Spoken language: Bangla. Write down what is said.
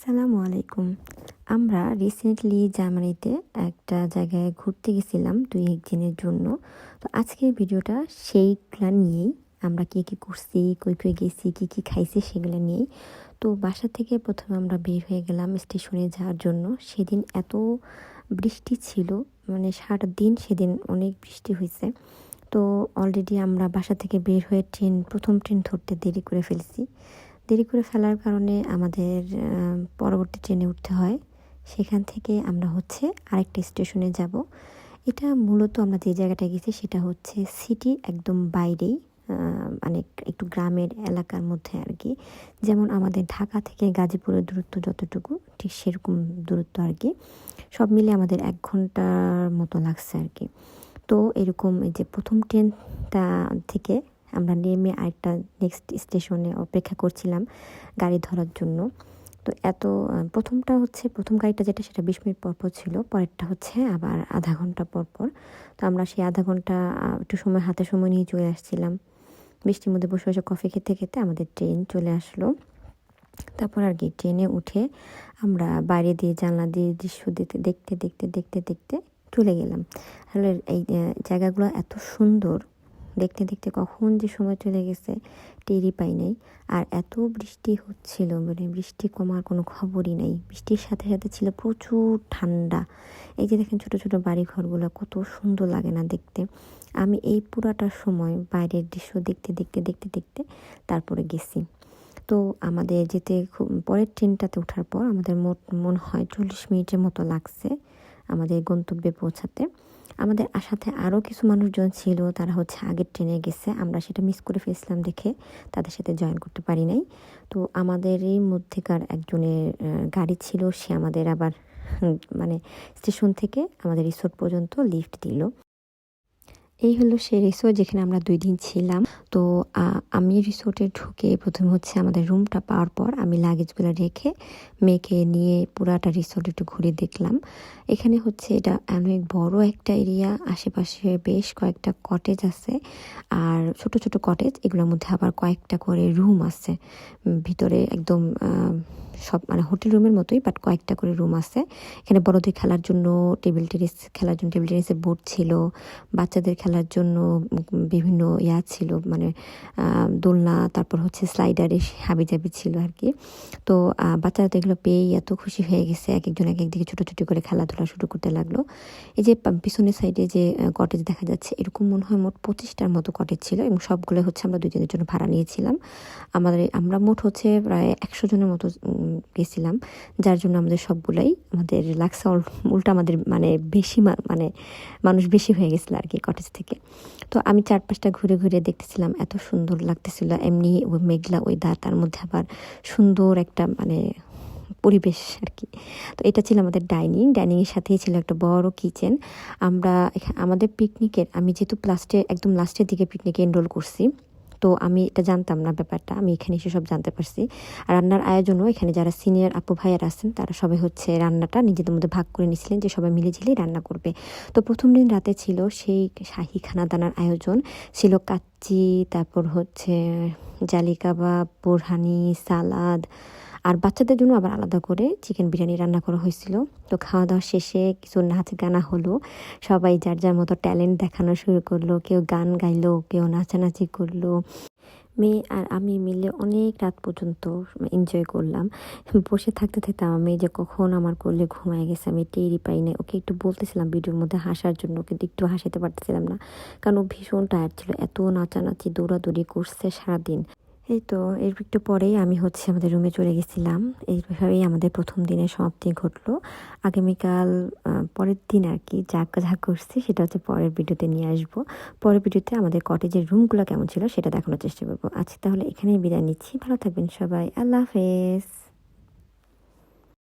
আসসালামু আলাইকুম। আমরা রিসেন্টলি জার্মানিতে একটা জায়গায় ঘুরতে গেছিলাম দুই একদিনের জন্য। তো আজকের ভিডিওটা সেইগুলা নিয়েই আমরা কী কী করছি, কই কই গেছি, কী কী খাইছি সেগুলো নিয়েই। তো বাসা থেকে প্রথমে আমরা বের হয়ে গেলাম স্টেশনে যাওয়ার জন্য। সেদিন এত বৃষ্টি ছিল মানে সারা দিন সেদিন অনেক বৃষ্টি হয়েছে তো অলরেডি আমরা বাসা থেকে বের হয়ে ট্রেন, প্রথম ট্রেন ধরতে দেরি করে ফেলছি। দেরি করে ফেলার কারণে আমাদের পরবর্তী ট্রেনে উঠতে হয়। সেখান থেকে আমরা হচ্ছে আরেকটা স্টেশনে যাব। এটা মূলত আমরা যে জায়গাটায় গেছি সেটা হচ্ছে সিটি একদম বাইরেই মানে একটু গ্রামের এলাকার মধ্যে আর কি। যেমন আমাদের ঢাকা থেকে গাজীপুরের দূরত্ব যতটুকু, ঠিক সেরকম দূরত্ব আর কি। সব মিলে আমাদের এক ঘণ্টার মতো লাগছে আর কি। তো এরকম এই যে প্রথম ট্রেনটা থেকে আমরা নেমে আরেকটা নেক্সট স্টেশনে অপেক্ষা করছিলাম গাড়ি ধরার জন্য। তো এত প্রথমটা হচ্ছে, প্রথম গাড়িটা যেটা, সেটা বিশ মিনিট পর পর ছিল, পরেরটা হচ্ছে আবার আধা ঘণ্টা পর পর। তো আমরা সেই আধা ঘণ্টা একটু সময়, হাতে সময় নিয়ে চলে আসছিলাম। বৃষ্টির মধ্যে বসে বসে কফি খেতে খেতে আমাদের ট্রেন চলে আসলো। তারপর আর কি ট্রেনে উঠে আমরা বাইরে দিয়ে জানলা দিয়ে দৃশ্য দিতে, দেখতে দেখতে দেখতে দেখতে চলে গেলাম। তাহলে এই জায়গাগুলো এত সুন্দর দেখতে দেখতে কখন যে সময় চলে গেছে, টেরই পাই নাই। আর এত বৃষ্টি হচ্ছিল মানে বৃষ্টি কমার কোনো খবরই নেই। বৃষ্টির সাথে সাথে ছিল প্রচুর ঠান্ডা। এই যে দেখেন ছোট ছোট বাড়ি ঘরগুলো কত সুন্দর লাগে না দেখতে। আমি এই পুরাটার সময় বাইরের দৃশ্য দেখতে দেখতে দেখতে দেখতে তারপরে গেছি। তো আমাদের যেতে খুব, পরের ট্রেনটাতে ওঠার পর আমাদের মোট, মনে হয় চল্লিশ মিনিটের মতো লাগছে আমাদের গন্তব্যে পৌঁছাতে। আমাদের সাথে আরও কিছু মানুষজন ছিল, তারা হচ্ছে আগের ট্রেনে গেছে। আমরা সেটা মিস করে ফেলছিলাম দেখে তাদের সাথে জয়েন করতে পারি নাই। তো আমাদের এই মধ্যেকার একজনের গাড়ি ছিল, সে আমাদের আবার মানে স্টেশন থেকে আমাদের রিসোর্ট পর্যন্ত লিফট দিল। এই হলো সে রিসোর্ট যেখানে আমরা দুই দিন ছিলাম। তো আমি রিসোর্টে ঢুকে প্রথমে হচ্ছে আমাদের রুমটা পাওয়ার পর আমি লাগেজগুলো রেখে মেয়েকে নিয়ে পুরাটা রিসোর্ট একটু ঘুরে দেখলাম। এখানে হচ্ছে এটা অনেক বড় একটা এরিয়া আশেপাশে বেশ কয়েকটা কটেজ আছে। আর ছোট ছোট কটেজ এগুলোর মধ্যে আবার কয়েকটা করে রুম আছে। ভিতরে একদম সব মানে হোটেল রুমের মতোই বাট কয়েকটা করে রুম আছে। এখানে বড়দের খেলার জন্য টেবিল টেনিস খেলার জন্য টেবিল টেনিসের বোর্ড ছিল। বাচ্চাদের খেলার জন্য বিভিন্ন ইয়া ছিল মানে দোলনা, তারপর হচ্ছে স্লাইডারে হাবিজাবি ছিল আর কি তো বাচ্চারা তো এগুলো পেয়েই এত খুশি হয়ে গেছে এক একজন এক একদিকে ছোটো ছোটো করে খেলাধুলা শুরু করতে লাগল। এই যে পিছনের সাইডে যে কটেজ দেখা যাচ্ছে, এরকম মনে হয় মোট পঁচিশটার মতো কটেজ ছিল এবং সবগুলো হচ্ছে আমরা দুজনের জন্য ভাড়া নিয়েছিলাম। আমাদের, আমরা মোট হচ্ছে প্রায় একশো জনের মতো গেছিলাম, যার জন্য আমাদের সবগুলাই, আমাদের লাগছে উল্টা আমাদের মানে বেশি মানে মানুষ বেশি হয়ে গেছিল আর কি কটেজ থেকে। তো আমি চারপাশটা ঘুরে ঘুরে দেখতেছিলাম, এত সুন্দর লাগতেছিল। এমনি ওই মেঘলা ওই দা তার মধ্যে আবার সুন্দর একটা মানে পরিবেশ আর কি তো এটা ছিল আমাদের ডাইনিং ডাইনিংয়ের সাথেই ছিল একটা বড় কিচেন আমরা আমাদের পিকনিকের আমি যেহেতু লাস্টে একদম লাস্টের দিকে পিকনিকে এনরোল করছি তো আমি এটা জানতাম না ব্যাপারটা, আমি এখানে এসে সব জানতে পারছি। আর রান্নার আয়োজনও এখানে যারা সিনিয়র আপু ভাইয়ার আছেন, তারা সবাই হচ্ছে রান্নাটা নিজেদের মধ্যে ভাগ করে নিয়েছিলেন যে সবাই মিলে ঝিলেই রান্না করবে। তো প্রথম দিন রাতে ছিল সেই শাহি খানা দানার আয়োজন। ছিল কাচ্চি, তারপর হচ্ছে জালি কাবাব, বোরহানি, সালাদ আর বাচ্চাদের জন্য আবার আলাদা করে চিকেন বিরিয়ানি রান্না করা হয়েছিল। তো খাওয়া দাওয়া শেষে কিছু নাচ গানা হলো। সবাই যার যার মতো ট্যালেন্ট দেখানো শুরু করল। কেউ গান গাইলো, কেউ নাচানাচি করল। মেয়ে আর আমি মিলে অনেক রাত পর্যন্ত এনজয় করলাম। বসে থাকতে থাকতে আমার মেয়ে যে কখন আমার করলে ঘুমায় গেছে আমি টেরই পাই না ওকে একটু বলতেছিলাম ভিডিওর মধ্যে হাসার জন্য, কিন্তু একটু হাসাতে পারতেছিলাম না। কারণ ও ভীষণ টায়ার ছিল, এত নাচানাচি, দৌড়াদৌড়ি করছে সারাদিন। এই তো, এর একটু পরেই আমি হচ্ছে আমাদের রুমে চলে গেছিলাম। এইভাবেই আমাদের প্রথম দিনের সমাপ্তি ঘটলো। আগামীকাল পরের দিন আর কি যা যা করছি সেটা হচ্ছে পরের ভিডিওতে নিয়ে আসব। পরের ভিডিওতে আমাদের কটেজের রুমগুলো কেমন ছিল সেটা দেখানোর চেষ্টা করব। আচ্ছা তাহলে এখানেই বিদায় নিচ্ছি। ভালো থাকবেন সবাই। আল্লাহ হাফেজ।